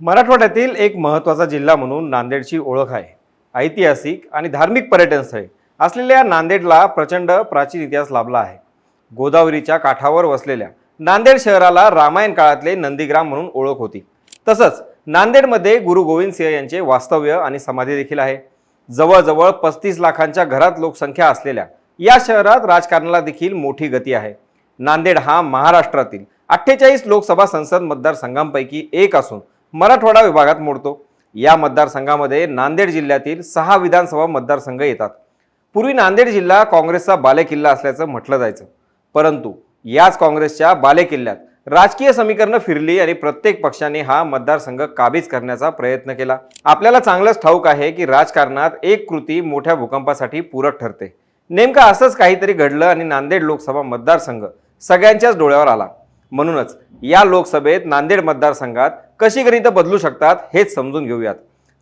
मराठवाड्यातील एक महत्त्वाचा जिल्हा म्हणून नांदेडची ओळख आहे. ऐतिहासिक आणि धार्मिक पर्यटनस्थळे असलेल्या नांदेडला प्रचंड प्राचीन इतिहास लाभला आहे. गोदावरीच्या काठावर वसलेल्या नांदेड शहराला रामायण काळातले नंदीग्राम म्हणून ओळख होती. तसंच नांदेडमध्ये गुरु गोविंद सिंह यांचे वास्तव्य आणि समाधी देखील आहे. जवळजवळ पस्तीस लाखांच्या घरात लोकसंख्या असलेल्या या शहरात राजकारणाला देखील मोठी गती आहे. नांदेड हा महाराष्ट्रातील अठ्ठेचाळीस लोकसभा संसद मतदारसंघांपैकी एक असून मराठवाडा विभागात मोडतो. या मतदारसंघामध्ये नांदेड जिल्ह्यातील सहा विधानसभा मतदारसंघ येतात. पूर्वी नांदेड जिल्हा काँग्रेसचा बालेकिल्ला असल्याचं म्हटलं जायचं. परंतु याच काँग्रेसच्या बालेकिल्ल्यात राजकीय समीकरणं फिरली आणि प्रत्येक पक्षाने हा मतदारसंघ काबीज करण्याचा प्रयत्न केला. आपल्याला चांगलंच ठाऊक आहे की राजकारणात एक कृती मोठ्या भूकंपासाठी पूरक ठरते. नेमकं असंच काहीतरी घडलं आणि नांदेड लोकसभा मतदारसंघ सगळ्यांच्याच डोळ्यावर आला. म्हणूनच या लोकसभेत नांदेड मतदारसंघात कशी गणितं बदलू शकतात हेच समजून घेऊयात.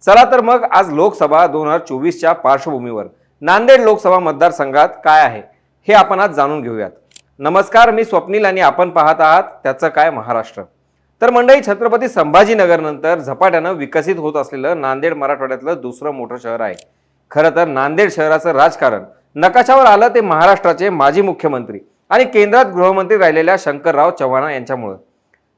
चला तर मग आज लोकसभा दोन हजार चोवीसच्या पार्श्वभूमीवर नांदेड लोकसभा मतदारसंघात काय आहे हे आपण आज जाणून घेऊयात. नमस्कार मी स्वप्नील आणि आपण पाहत आहात त्याचं काय महाराष्ट्र. तर मंडळी छत्रपती संभाजीनगरनंतर झपाट्यानं विकसित होत असलेलं नांदेड मराठवाड्यातलं दुसरं मोठं शहर आहे. खरं तर नांदेड शहराचं राजकारण नकाशावर आलं ते महाराष्ट्राचे माजी मुख्यमंत्री. आणि केंद्रात गृहमंत्री राहिलेल्या शंकरराव चव्हाण यांच्यामुळं.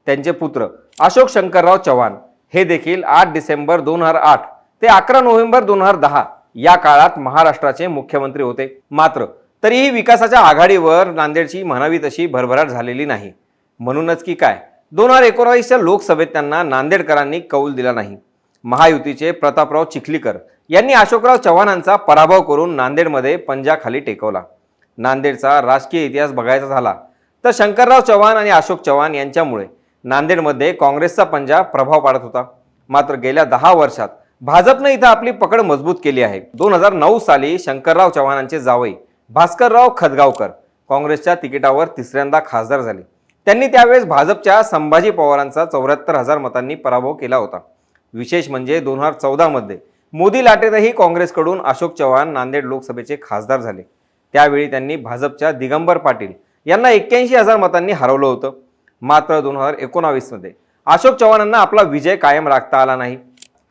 त्यांचे पुत्र अशोक शंकरराव चव्हाण हे देखील आठ डिसेंबर दोन हजार आठ ते अकरा नोव्हेंबर दोन हजार दहा या काळात महाराष्ट्राचे मुख्यमंत्री होते. मात्र तरीही विकासाच्या आघाडीवर नांदेडची म्हणावी तशी भरभराट झालेली नाही. म्हणूनच की काय? दोन हजार एकोणावीसच्या लोकसभेत त्यांना नांदेडकरांनी कौल दिला नाही. महायुतीचे प्रतापराव चिखलीकर यांनी अशोकराव चव्हाणांचा पराभव करून नांदेडमध्ये पंजाखाली टेकवला. नांदेडचा राजकीय इतिहास बघायचा झाला तर शंकरराव चव्हाण आणि अशोक चव्हाण यांच्यामुळे नांदेडमध्ये काँग्रेसचा पंजाब प्रभाव पाडत होता. मात्र गेल्या दहा वर्षात भाजपनं इथं आपली पकड मजबूत केली आहे. दोन हजार नऊ साली शंकरराव चव्हाणांचे जावई भास्करराव खदगावकर काँग्रेसच्या तिकिटावर तिसऱ्यांदा खासदार झाले. त्यांनी त्यावेळेस भाजपच्या संभाजी पवारांचा चौऱ्याहत्तर हजार मतांनी पराभव केला होता. विशेष म्हणजे दोन हजार चौदामध्ये मोदी लाटेतही काँग्रेसकडून अशोक चव्हाण नांदेड लोकसभेचे खासदार झाले. त्यावेळी त्यांनी भाजपच्या दिगंबर पाटील यांना एक्क्याऐंशी हजार मतांनी हरवलं होतं. मात्र दोन हजार एकोणावीसमध्ये अशोक चव्हाणांना आपला विजय कायम राखता आला नाही.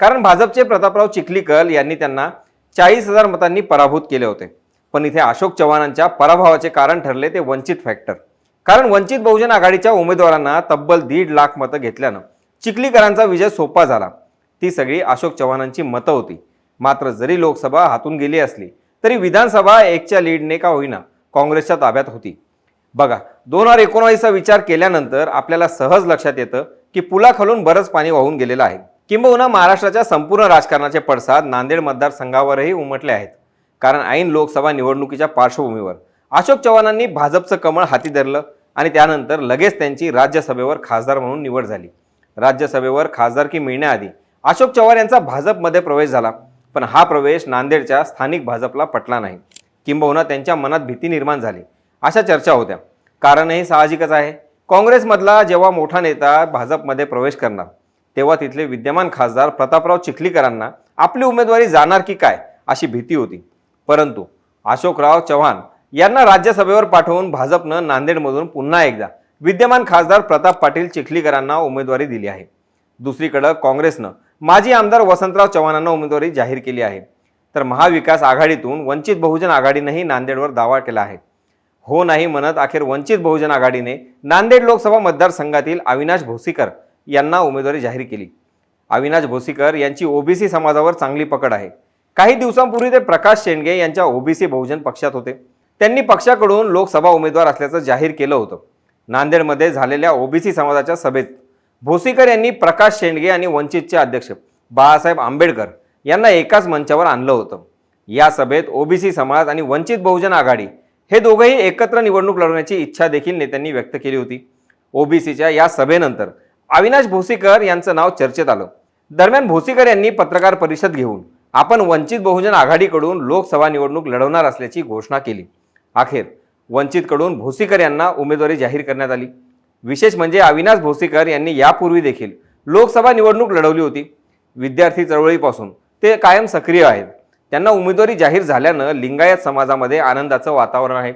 कारण भाजपचे प्रतापराव चिखलीकर यांनी त्यांना चाळीस हजार मतांनी पराभूत केले होते. पण इथे अशोक चव्हाणांच्या पराभवाचे कारण ठरले ते वंचित फॅक्टर कारण वंचित बहुजन आघाडीच्या उमेदवारांना तब्बल दीड लाख मतं घेतल्यानं चिखलीकरांचा विजय सोपा झाला. ती सगळी अशोक चव्हाणांची मतं होती. मात्र जरी लोकसभा हातून गेली असली तरी विधानसभा एकच्या लीडने का होईना काँग्रेसच्या ताब्यात होती. बघा दोन हजार एकोणावीसचा विचार केल्यानंतर आपल्याला सहज लक्षात येतं की पुलाखालून बरंच पाणी वाहून गेलेलं आहे. किंबहुना महाराष्ट्राच्या संपूर्ण राजकारणाचे पडसाद नांदेड मतदारसंघावरही उमटले आहेत. कारण ऐन लोकसभा निवडणुकीच्या पार्श्वभूमीवर अशोक चव्हाणांनी भाजपचं कमळ हाती धरलं आणि त्यानंतर लगेच त्यांची राज्यसभेवर खासदार म्हणून निवड झाली. राज्यसभेवर खासदारकी मिळण्याआधी अशोक चव्हाण यांचा भाजपमध्ये प्रवेश झाला. पण हा प्रवेश नांदेडच्या स्थानिक भाजपला पटला नाही. किंबहुना त्यांच्या मनात भीती निर्माण झाली. अशा चर्चा होत्या. कारणही साहजिकच आहे. काँग्रेसमधला जेव्हा मोठा नेता भाजपमध्ये प्रवेश करणार तेव्हा तिथले विद्यमान खासदार प्रतापराव चिखलीकरांना आपली उमेदवारी जाणार की काय अशी भीती होती. परंतु अशोकराव चव्हाण यांना राज्यसभेवर पाठवून भाजपनं नांदेडमधून पुन्हा एकदा विद्यमान खासदार प्रताप पाटील चिखलीकरांना उमेदवारी दिली आहे. दुसरीकडं काँग्रेसनं माजी आमदार वसंतराव चव्हाणांना उमेदवारी जाहीर केली आहे. तर महाविकास आघाडीतून वंचित बहुजन आघाडीनंही नांदेडवर दावा केला आहे. हो नाही म्हणत अखेर वंचित बहुजन आघाडीने नांदेड लोकसभा मतदारसंघातील अविनाश भोसीकर यांना उमेदवारी जाहीर केली. अविनाश भोसीकर यांची ओबीसी समाजावर चांगली पकड आहे. काही दिवसांपूर्वी ते प्रकाश शेंडगे यांच्या ओबीसी बहुजन पक्षात होते. त्यांनी पक्षाकडून लोकसभा उमेदवार असल्याचं जाहीर केलं होतं. नांदेडमध्ये झालेल्या ओबीसी समाजाच्या सभेत भोसीकर यांनी प्रकाश शेंडगे आणि वंचितचे अध्यक्ष बाळासाहेब आंबेडकर यांना एकाच मंचावर आणलं होतं. या सभेत ओबीसी समाज आणि वंचित बहुजन आघाडी हे दोघंही एकत्र निवडणूक लढवण्याची इच्छा देखील नेत्यांनी व्यक्त केली होती. ओबीसीच्या या सभेनंतर अविनाश भोसीकर यांचं नाव चर्चेत आलं. दरम्यान भोसीकर यांनी पत्रकार परिषद घेऊन आपण वंचित बहुजन आघाडीकडून लोकसभा निवडणूक लढवणार असल्याची घोषणा केली. अखेर वंचितकडून भोसीकर यांना उमेदवारी जाहीर करण्यात आली. विशेष म्हणजे अविनाश भोसीकर यांनी यापूर्वी देखील लोकसभा निवडणूक लढवली होती. विद्यार्थी चळवळीपासून ते कायम सक्रिय आहेत. त्यांना उमेदवारी जाहीर झाल्यानं लिंगायत समाजामध्ये आनंदाचं वातावरण आहे.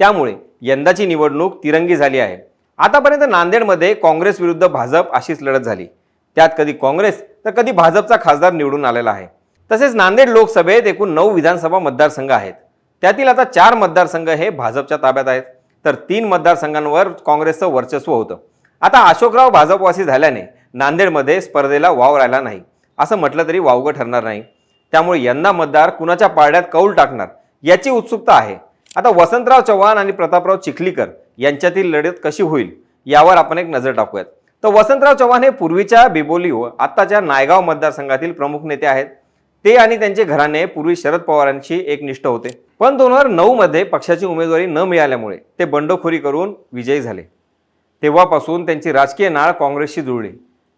त्यामुळे यंदाची निवडणूक तिरंगी झाली आहे. आतापर्यंत नांदेडमध्ये काँग्रेस विरुद्ध भाजप अशीच लढत झाली. त्यात कधी काँग्रेस तर कधी भाजपचा खासदार निवडून आलेला आहे. तसेच नांदेड लोकसभेत एकूण नऊ विधानसभा मतदारसंघ आहेत. त्यातील आता चार मतदारसंघ हे भाजपच्या ताब्यात आहेत. तर तीन मतदारसंघांवर काँग्रेसचं वर्चस्व होतं. आता अशोकराव भाजपवासी झाल्याने नांदेडमध्ये स्पर्धेला वाव राहिला नाही. असं म्हटलं तरी वावगं ठरणार नाही. त्यामुळे यंदा मतदार कुणाच्या पारड्यात कौल टाकणार याची उत्सुकता आहे. आता वसंतराव चव्हाण आणि प्रतापराव चिखलीकर यांच्यातील लढत कशी होईल यावर आपण एक नजर टाकूयात. तर वसंतराव चव्हाण हे पूर्वीच्या बिबोली व आत्ताच्या नायगाव मतदारसंघातील प्रमुख नेते आहेत. ते आणि त्यांचे घराणे पूर्वी शरद पवारांशी एकनिष्ठ होते. पण दोन हजार नऊ मध्ये पक्षाची उमेदवारी न मिळाल्यामुळे ते बंडखोरी करून विजयी झाले. तेव्हापासून त्यांची राजकीय नाळ काँग्रेसशी जुळली.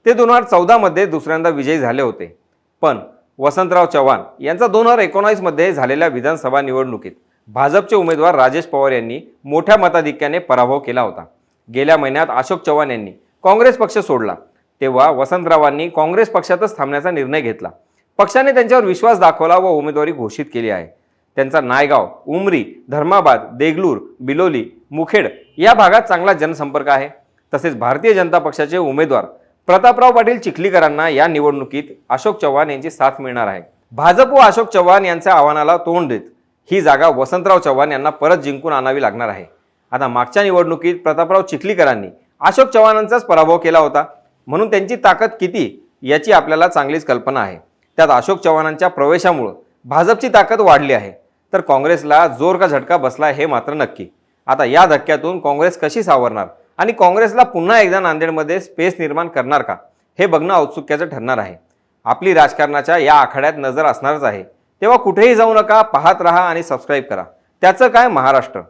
ते दोन हजार चौदामध्ये दुसऱ्यांदा विजयी झाले होते. पण वसंतराव चव्हाण यांचा दोन हजार एकोणावीसमध्ये झालेल्या विधानसभा निवडणुकीत भाजपचे उमेदवार राजेश पवार यांनी मोठ्या मताधिक्याने पराभव केला होता. गेल्या महिन्यात अशोक चव्हाण यांनी काँग्रेस पक्ष सोडला. तेव्हा वसंतरावांनी काँग्रेस पक्षातच थांबण्याचा निर्णय घेतला. पक्षाने त्यांच्यावर विश्वास दाखवला व उमेदवारी घोषित केली आहे. त्यांचा नायगाव उमरी धर्माबाद देगलूर बिलोली मुखेड या भागात चांगला जनसंपर्क आहे. तसेच भारतीय जनता पक्षाचे उमेदवार प्रतापराव पाटील चिखलीकरांना या निवडणुकीत अशोक चव्हाण यांची साथ मिळणार आहे. भाजप व अशोक चव्हाण यांच्या आव्हानाला तोंड देत ही जागा वसंतराव चव्हाण यांना परत जिंकून आणावी लागणार आहे. आता मागच्या निवडणुकीत प्रतापराव चिखलीकरांनी अशोक चव्हाणांचाच पराभव केला होता. म्हणून त्यांची ताकद किती याची आपल्याला चांगलीच कल्पना आहे. त्यात अशोक चव्हाणांच्या प्रवेशामुळं भाजपची ताकद वाढली आहे. तर काँग्रेसला जोर का झटका बसला हे मात्र नक्की. आता या धक्क्यातून काँग्रेस कशी सावरणार? आणि काँग्रेसला पुन्हा एकदा नांदेडमध्ये स्पेस निर्माण करणार का? हे बघणं औत्सुक्याचं ठरणार आहे. आपली राजकारणाच्या या आखाड्यात नजर असणारच आहे. तेव्हा कुठेही जाऊ नका पाहत राहा आणि सबस्क्राईब करा. त्याचं काय महाराष्ट्र?